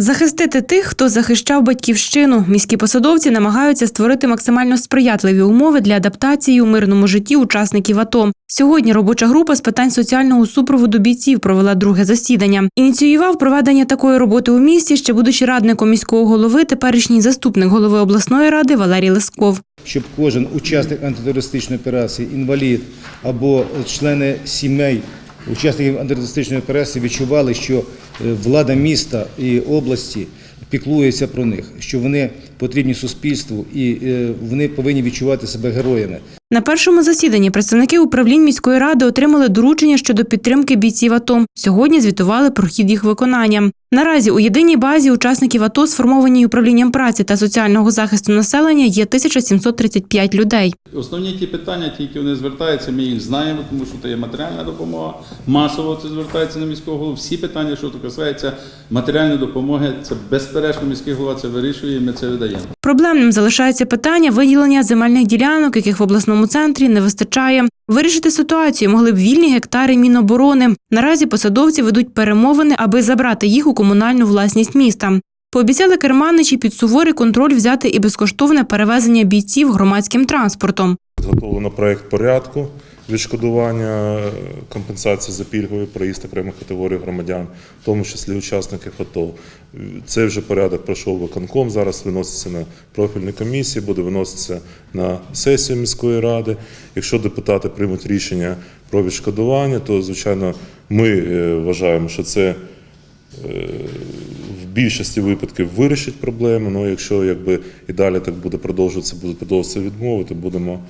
Захистити тих, хто захищав батьківщину. Міські посадовці намагаються створити максимально сприятливі умови для адаптації у мирному житті учасників АТО. Сьогодні робоча група з питань соціального супроводу бійців провела друге засідання. Ініціював проведення такої роботи у місті, ще будучи радником міського голови, теперішній заступник голови обласної ради Валерій Лесков. щоб кожен учасник антитерористичної операції, інвалід або члени сімей учасників антитерористичної операції відчували, що е, влада міста і області піклується про них, що вони потрібні суспільству і е, вони повинні відчувати себе героями. На першому засіданні представники управлінь міської ради отримали доручення щодо підтримки бійців АТО. Сьогодні звітували про хід їх виконання. Наразі у єдиній базі учасників АТО, сформованій управлінням праці та соціального захисту населення, є 1735 людей. Основні ті питання, ті, які вони звертаються, ми їх знаємо, тому що це є матеріальна допомога. Масово це звертається на міського голову. Всі питання, що касається матеріальної допомоги, це безперечно міський голова це вирішує, і ми це видаємо. Проблемним залишається питання виділення земельних ділянок, яких в обласному центрі не вистачає. Вирішити ситуацію могли б вільні гектари Міноборони. Наразі посадовці ведуть перемовини, аби забрати їх у комунальну власність міста. Пообіцяли керманичі під суворий контроль взяти і безкоштовне перевезення бійців громадським транспортом. Зготовлено проект порядку відшкодування е, компенсації за пільговий проїзд окремих категорій громадян, в тому числі учасників АТО. Цей вже порядок пройшов виконком. Зараз виноситься на профільні комісії, буде виноситися на сесію міської ради. Якщо депутати приймуть рішення про відшкодування, то звичайно ми е, вважаємо, що це в більшості випадків вирішить проблему. Ну, якщо якби і далі так буде продовжуватися, буде продовжуватися відмови, то будемо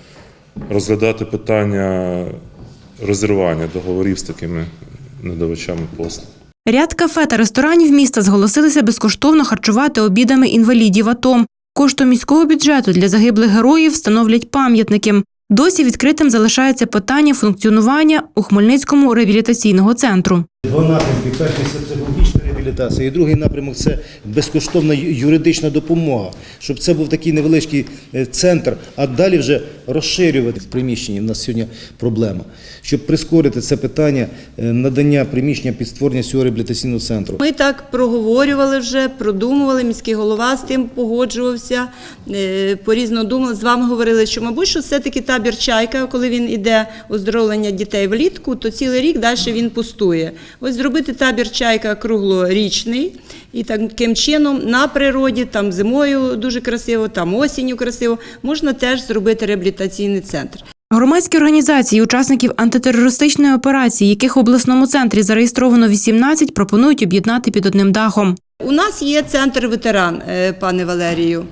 розглядати питання розірвання договорів з такими надавачами послуг. Ряд кафе та ресторанів міста зголосилися безкоштовно харчувати обідами інвалідів АТО. Коштом міського бюджету для загиблих героїв встановлять пам'ятники. Досі відкритим залишається питання функціонування у Хмельницькому реабілітаційного центру. Два напрямки: перший це психологічна реабілітація, і другий напрямок це безкоштовна юридична допомога, щоб це був такий невеличкий е, центр, а далі вже розширювати в приміщенні. У нас сьогодні проблема, щоб прискорити це питання е, надання приміщення під створення цього реабілітаційного центру. Ми так проговорювали вже, продумували, міський голова з тим погоджувався, е, по-різному думали, з вами говорили, що, мабуть, що все-таки табір «Чайка», коли він іде оздоровлення дітей влітку, то цілий рік далі він пустує. Ось зробити табір «Чайка» круглорічний, і таким чином на природі, там зимою дуже красиво, там осінню красиво, можна теж зробити реабілітаційний центр. Громадські організації, учасників антитерористичної операції, яких в обласному центрі зареєстровано 18, пропонують об'єднати під одним дахом. У нас є центр ветеран, е, пане Валерію.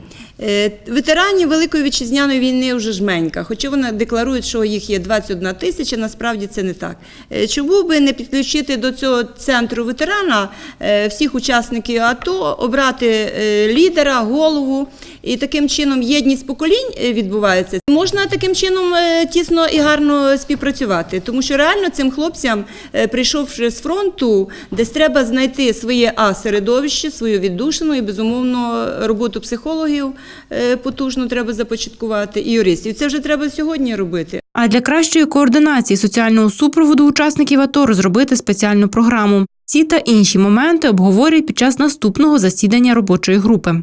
Е, Ветеранів Великої вітчизняної війни вже жменька, хоча вони декларують, що їх є 21 тисяча, насправді це не так. Е, Чому би не підключити до цього центру ветерана е, всіх учасників АТО, обрати лідера, голову, і таким чином єдність поколінь відбувається. Можна таким чином тісно і гарно співпрацювати, тому що реально цим хлопцям, прийшовши з фронту, десь треба знайти своє а середовище, свою віддушину і безумовно роботу психологів потужно треба започаткувати і юристів. Це вже треба сьогодні робити. А для кращої координації соціального супроводу учасників АТО розробити спеціальну програму. Ці та інші моменти обговорять під час наступного засідання робочої групи.